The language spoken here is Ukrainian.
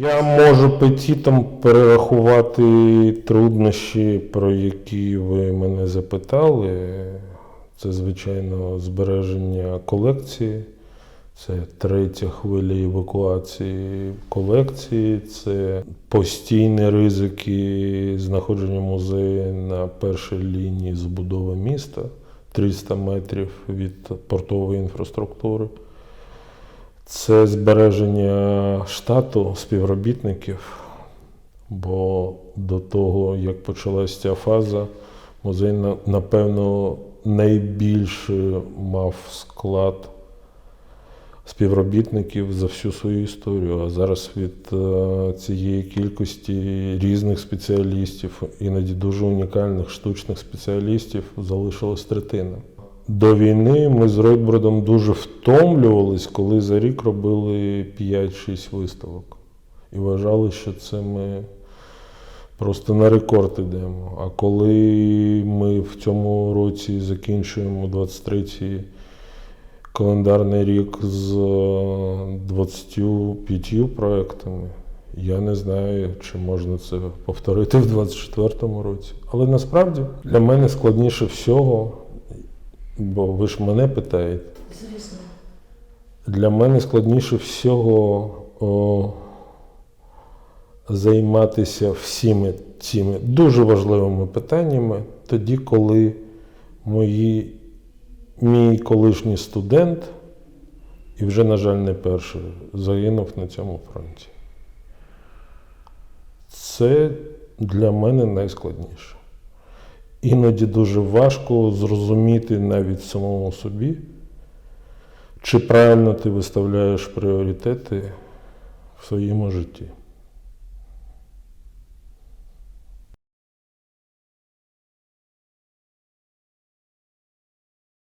Я можу петітом перерахувати труднощі, про які ви мене запитали. Це, звичайно, збереження колекції, це третя хвиля евакуації колекції, це постійні ризики знаходження музею на першій лінії збудови міста 300 метрів від портової інфраструктури. Це збереження штату співробітників, бо до того, як почалася ця фаза, музей, напевно, найбільше мав склад співробітників за всю свою історію. А зараз від е, цієї кількості різних спеціалістів, іноді дуже унікальних штучних спеціалістів, залишилась третина. До війни ми з Ройтбордом дуже втомлювались, коли за рік робили 5-6 виставок. І вважали, що це ми просто на рекорд йдемо. А коли ми в цьому році закінчуємо 23-й календарний рік з е, 25 проектами, я не знаю, чи можна це повторити в 24-му році. Але насправді для мене складніше всього, бо ви ж мене питаєте. Звісно. Для мене складніше всього о, займатися всіми цими дуже важливими питаннями тоді, коли мої, мій колишній студент, і вже, на жаль, не перший, загинув на цьому фронті. Це для мене найскладніше. Іноді дуже важко зрозуміти навіть самому собі, чи правильно ти виставляєш пріоритети в своєму житті.